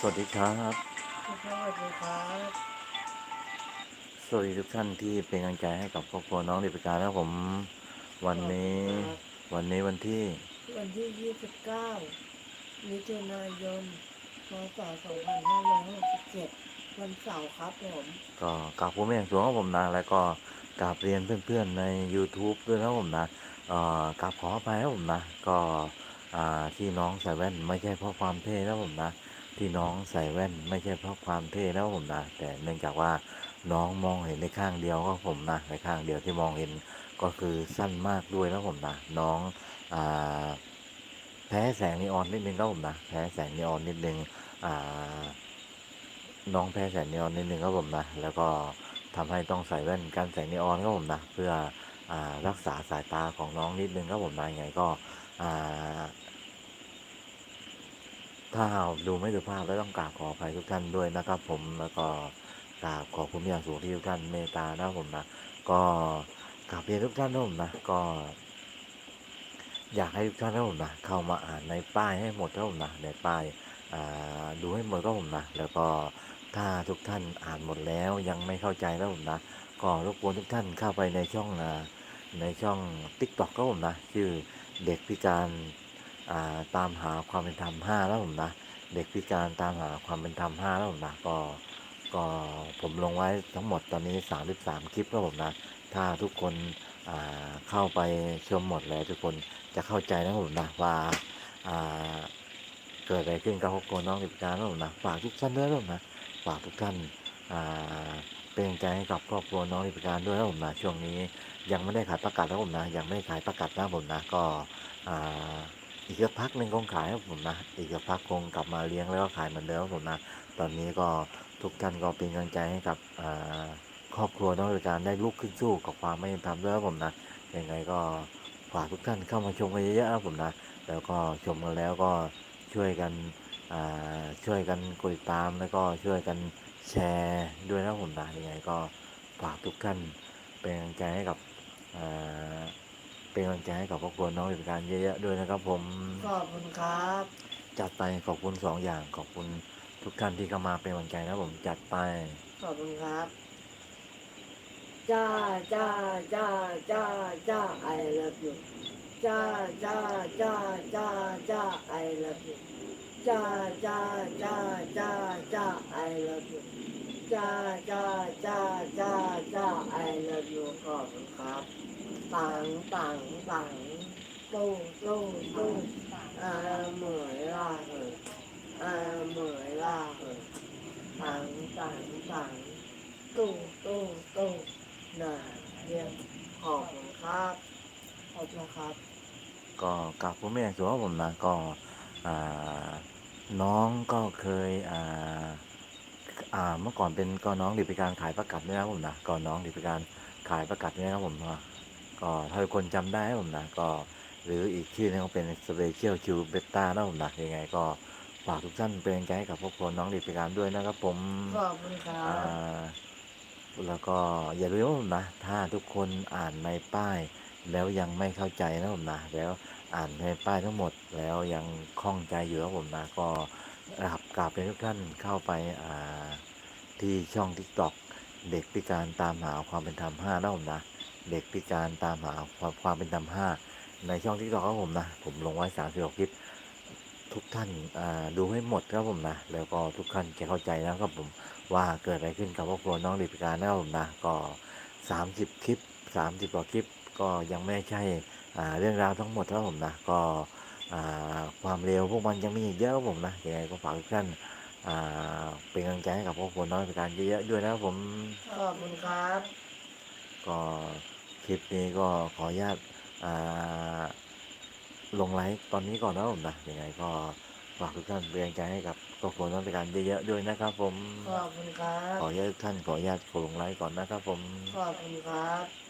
สวัสดีครับ สวัสดีครับ สวัสดีทุกท่านที่เป็นกำลังใจให้กับครอบครัวน้องเด็กพิการนะครับผม วันนี้ วันนี้วันที่ วันที่ 29มิถุนายนพศ2567วันเสาร์ครับผม ก็กราบผมเองสูงครับผมนะ แล้วก็กราบเรียนเพื่อนๆใน YouTube ด้วยนะครับผมนะเอ่อกราบขออภัยครับผมนะ ก็อ่าที่น้องใส่แว่นไม่ใช่เพราะความเท่นะครับผมนะ ที่น้องใส่แว่นไม่ใช่เพราะความเท่นะครับผมนะแต่เนื่องจากว่าน้องมองเห็นในข้างเดียวก็ผมนะในข้างเดียวที่มองเห็นก็คือสั้นมากด้วยนะผมนะน้องอแพ้แสงนีออนนิดนึงครับผมนะแพ้แสงนีออนนิดนึงน้องแพ้แสงนีออนนิดนึงครับผมนะแล้วก็ทำให้ต้องใส่แว่นกันแสงนีออนครับผมนะเพื่ออรักษาสายตาของน้องนิดนึงครับผมนะยังไงก็อ่า ถ้าดูไม่สุภาพแล้วต้องกราบขออภัยทุกท่านด้วยนะครับ ผมแล้วก็กราบขอบคุณอย่างสูงที่ทุกท่านเมตตานะผมนะก็กราบเรียนทุกท่านนะผมนะก็ อยากให้ทุกท่านนะผมนะเข้ามาอ่านในป้ายให้หมดครับผมนะในป้ายดูให้หมดครับผมนะแล้วก็ถ้าทุกท่านอ่านหมดแล้วยังไม่เข้าใจแล้วผมนะก็รบกวนทุกท่านเข้าไปในช่องในช่อง t ิ k t o k ครับผมนะชื่อเด็กพิการ ตามหาความเป็นธรรม5แล้วผมนะเด็กพิการตามหาความเป็นธรรม5แล้วผมนะก็ก็ผมลงไว้ทั้งหมดตอนนี้ 33 คลิปครับผมนะ ถ้าทุกคนเข้าไปชมหมดแล้วทุกคนจะเข้าใจนะผมนะว่าเกิดอะไรขึ้นกับครอบครัวน้องเด็กพิการครับผมนะฝากทุกท่านด้วยครับผมนะฝากทุกท่านาเป็นใจให้กับครอบครัวน้องเด็กพิการด้วยครับผมนะช่วงนี้ยังไม่ได้ขายประกาศครับผมนะยังไม่ได้ขายประกาศนะผมนะก็อ่า อีกสักพักหนึ่งคงขายครับผมนะ อีกสักพักคงกลับมาเลี้ยงแล้วก็ขายเหมือนเดิมครับผมนะ ตอนนี้ก็ทุกท่านก็เป็นกำลังใจให้กับครอบครัวน้องเดการได้ลุกขึ้นสู้กับความไม่ยุติธรรมด้วยครับผมนะยังไงก็ฝากทุกท่านเข้ามาชมกันเยอะๆครับผมนะ แล้วก็ชมกันแล้วก็ช่วยกันช่วยกันกดติดตามแล้วก็ช่วยกันแชร์ด้วยนะครับผมนะยังไงก็ฝากทุกท่านเป็นกำลังใจให้กับ เป็นกำลังใจให้กับครอบครัวน้องเด็กพิการเยอะๆด้วยนะครับ ผมขอบคุณครับจัดไปขอบคุณสองอย่างขอบคุณทุกท่านที่เข้ามาเป็นกำลังใจนะครับผมจัดไปขอบคุณครับจ้าจ้าจ้าจ้าจ้า I love you จ้าจ้าจ้าจ้าจ้า I love you จ้าจ้าจ้าจ้าจ้า I love you จ้าจ้าจ้าจ้าจ้า I love you ขอบคุณครับ ปังปังปังตุ้งตุ้งตุ้งอ่าเหมยล่าเหยอ่าเหมยล่าเหยปังปังปังตุ้งตุ้งตุ้งน่าเยี่ยมขอบคุณครับขอบคุณครับ ก็กับผมเองส่วนของผมนะก็อ่าน้องก็เคยอ่าอ่าเมื่อก่อนเป็นก็น้องด็กพิการขายประกัดด้วยนะผมนะก็น้องด็กพิการขายประกัดด้วยนะครับผมนะ ก็ถ้าทุกคนจำได้ครับผมนะก็หรืออีกชื่อนึงก็เป็น Special Q Beta นะครับผมนะยังไงก็ฝากทุกท่านเป็นกำลังใจให้กับครอบครัวน้องเด็กพิการด้วยนะครับผมขอบคุณครัอ่บาแล้วก็อย่าลืมนะ ถ้าทุกคนอ่านในป้าย แล้วยังไม่เข้าใจนะผมนะแล้วอ่านในป้ายทั้งหมดแล้วยังคล่องใจอยู่ครับผมนะก็กราบกราบเป็นทุกท่านเข้าไปอ่าที่ช่อง TikTok เด็กพิการตามหาความเป็นธรรม5นะผมนะ เด็กพิการตามหาความความเป็นธรรม5ในช่อง TikTok ครับผมนะ ผมลงไว้36คลิป ทุกท่านดูให้หมดครับผมนะ แล้วก็ทุกท่านจะเข้าใจนะครับผมว่าเกิดอะไรขึ้นกับครอบครัวน้องเด็กพิการนะครับผมนะ ก็30คลิป30กว่าคลิป ก็ยังไม่ใช่เรื่องราวทั้งหมดครับผมนะ ก็ความเร็วพวกมันยังมีอีกเยอะครับผมนะยังไงก็ฝากทุกท่านเป็นกำลังใจให้กับครอบครัวน้องเด็กพิการเยอะๆด้วยนะครับผม ขอบคุณครับ ก็ ลิปนี้ก็ขออนุญาตอ่าลงไลฟ์ตอนนี้ก่อนนะครับผมนะยังไงก็ฝากทุกท่านเป็นกำลังใจให้กับครอบครัวน้องเด็กพิการเยอะๆด้วยนะครับ ผมขอบคุณครับขออนุญาตทุกท่านขออนุญาตลงไลฟ์ก่อนนะครับ ผมขอบคุณครับ